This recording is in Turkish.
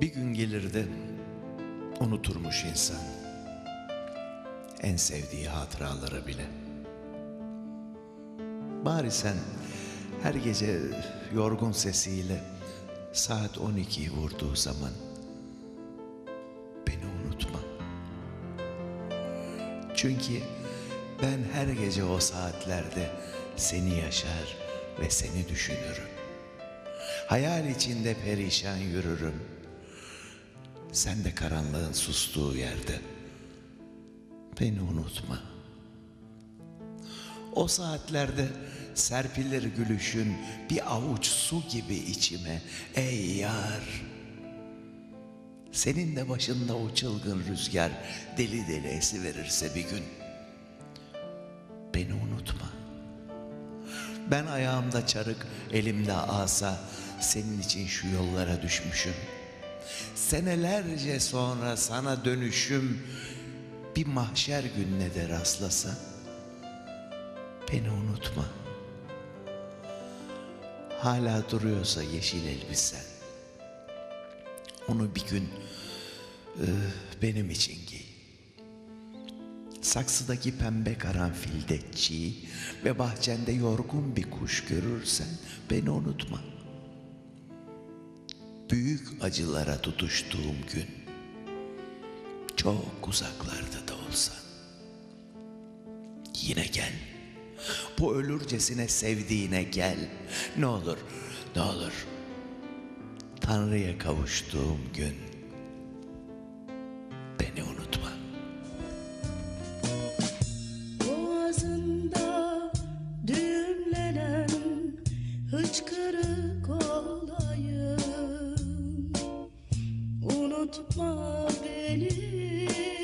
Bir gün gelirdi, unuturmuş insan. En sevdiği hatıraları bile. Bari sen her gece yorgun sesiyle saat 12'yi vurduğu zaman beni unutma. Çünkü ben her gece o saatlerde seni yaşar ve seni düşünürüm. Hayal içinde perişan yürürüm. Sen de karanlığın sustuğu yerde. Beni unutma. O saatlerde serpilir gülüşün bir avuç su gibi içime. Ey yar! Senin de başında o çılgın rüzgar deli deli esiverirse bir gün. Beni unutma. Ben ayağımda çarık, elimde asa senin için şu yollara düşmüşüm. Senelerce sonra sana dönüşüm bir mahşer gününe de rastlasa beni unutma. Hala duruyorsa yeşil elbisen. Onu bir gün e, benim için giy. Saksıdaki pembe karanfilde çiğ ve bahçende yorgun bir kuş görürsen beni unutma. Büyük acılara tutuştuğum gün çok uzaklarda da olsan yine gel. Bu ölürcesine sevdiğine gel. Ne olur, ne olur. Tanrı'ya kavuştuğum gün beni unutma. Boğazında düğümlenen hıçkırık olayım unutma beni.